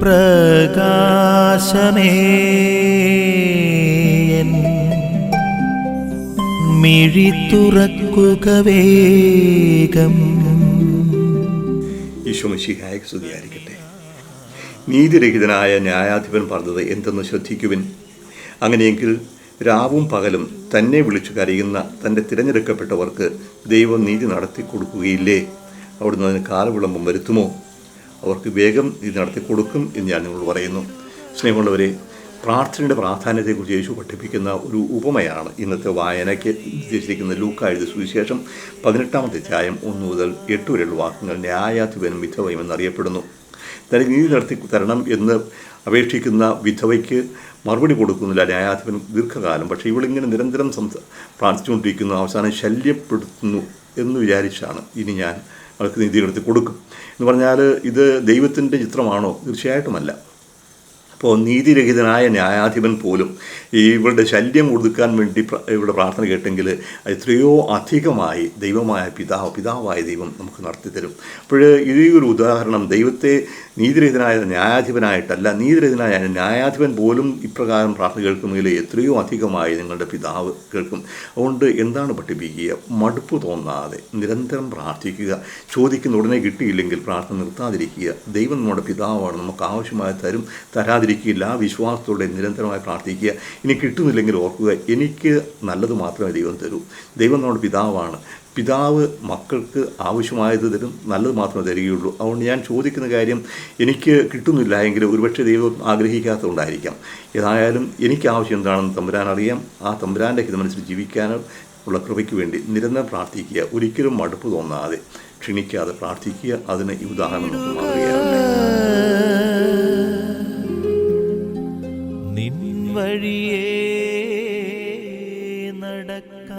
പ്രകാശമേ. മിഴി തുറക്കുക വേഗം. ഈശോമിശിഹായക്ക് സ്തുതിയായിരിക്കട്ടെ. നീതിരഹിതനായ ന്യായാധിപൻ പറഞ്ഞത് എന്തെന്ന് ശ്രദ്ധിക്കുവിൻ. അങ്ങനെയെങ്കിൽ രാവും പകലും തന്നെ വിളിച്ചു കരയുന്ന തന്റെ തിരഞ്ഞെടുക്കപ്പെട്ടവർക്ക് ദൈവം നീതി നടത്തി കൊടുക്കുകയില്ലേ അവിടുന്ന് അതിന് കാലവിളംബം വരുത്തുമോ? അവർക്ക് വേഗം ഇത് നടത്തി കൊടുക്കും എന്ന് ഞാൻ നിങ്ങളോട് പറയുന്നു. സ്നേഹമുള്ളവരെ പ്രാർത്ഥനയുടെ പ്രാധാന്യത്തെക്കുറിച്ച് യേശു പഠിപ്പിക്കുന്ന ഒരു ഉപമയാണ് ഇന്നത്തെ വായനയ്ക്ക് ഉദ്ദേശിച്ചിരിക്കുന്ന ലൂക്ക എഴുതിയ സുവിശേഷം പതിനെട്ടാമത്തെ അധ്യായം ഒന്ന് മുതൽ എട്ട് വരെയുള്ള വാക്കുകൾ ന്യായാധിപനും വിധവയും എന്നറിയപ്പെടുന്നു. തനിക്ക് നീതി നടത്തി തരണം എന്ന് അപേക്ഷിക്കുന്ന വിധവയ്ക്ക് മറുപടി കൊടുക്കുന്നില്ല ന്യായാധിപൻ ദീർഘകാലം. പക്ഷേ ഇവളിങ്ങനെ നിരന്തരം സംസാ പ്രാർത്ഥിച്ചുകൊണ്ടിരിക്കുന്നു അവസാനം ശല്യപ്പെടുത്തുന്നു എന്ന് വിചാരിച്ചാണ് ഇനി ഞാൻ അവൾക്ക് നീതി കൊടുക്കും. എന്ന് പറഞ്ഞാൽ ഇത് ദൈവത്തിന്റെ ചിത്രമാണോ? തീർച്ചയായിട്ടുമല്ല. അപ്പോൾ നീതിരഹിതനായ ന്യായാധിപൻ പോലും ഇവരുടെ ശല്യം ഒതുക്കാൻ വേണ്ടി ഇവിടെ പ്രാർത്ഥന കേട്ടെങ്കിൽ എത്രയോ അധികമായി ദൈവമായ പിതാവ് പിതാവായ ദൈവം നമുക്ക് നടത്തിത്തരും. അപ്പോൾ ഈ ഒരു ഉദാഹരണം ദൈവത്തെ നീതിരഹിതനായ ന്യായാധിപനായിട്ടല്ല നീതിരഹിതനായ ന്യായാധിപൻ പോലും ഇപ്രകാരം പ്രാർത്ഥന കേൾക്കുമെങ്കിൽ എത്രയോ അധികമായി നിങ്ങളുടെ പിതാവ് കേൾക്കും. അതുകൊണ്ട് എന്താണ് പഠിപ്പിക്കുക? മടുപ്പ് തോന്നാതെ നിരന്തരം പ്രാർത്ഥിക്കുക. ചോദിക്കുന്ന ഉടനെ കിട്ടിയില്ലെങ്കിൽ പ്രാർത്ഥന നിർത്താതിരിക്കുക. ദൈവം നമ്മുടെ പിതാവാണ് നമുക്ക് ആവശ്യമായ തരും തരാതിരിക്കില്ല ആ വിശ്വാസത്തോടെ നിരന്തരമായി പ്രാർത്ഥിക്കുക. ഇനി കിട്ടുന്നില്ലെങ്കിൽ ഓർക്കുക എനിക്ക് നല്ലത് മാത്രമേ ദൈവം തരൂ. ദൈവം നമ്മുടെ പിതാവാണ്. പിതാവ് മക്കൾക്ക് ആവശ്യമായത് തരും നല്ലത് മാത്രമേ തരികയുള്ളൂ. അതുകൊണ്ട് ഞാൻ ചോദിക്കുന്ന കാര്യം എനിക്ക് കിട്ടുന്നില്ല എങ്കിൽ ഒരുപക്ഷെ ദൈവം ആഗ്രഹിക്കാത്തതുകൊണ്ടായിരിക്കാം. ഏതായാലും എനിക്ക് ആവശ്യം എന്താണെന്ന് തമ്പുരാൻ അറിയാം. ആ തമ്പുരാന്റെ ഹിതമനുസരിച്ച് ജീവിക്കാനും ഉള്ള കൃപയ്ക്ക് വേണ്ടി നിരന്തരം പ്രാർത്ഥിക്കുക. ഒരിക്കലും മടുപ്പ് തോന്നാതെ ക്ഷണിക്കാതെ പ്രാർത്ഥിക്കുക. അതിന് ഈ ഉദാഹരണം നമുക്ക് வழியே.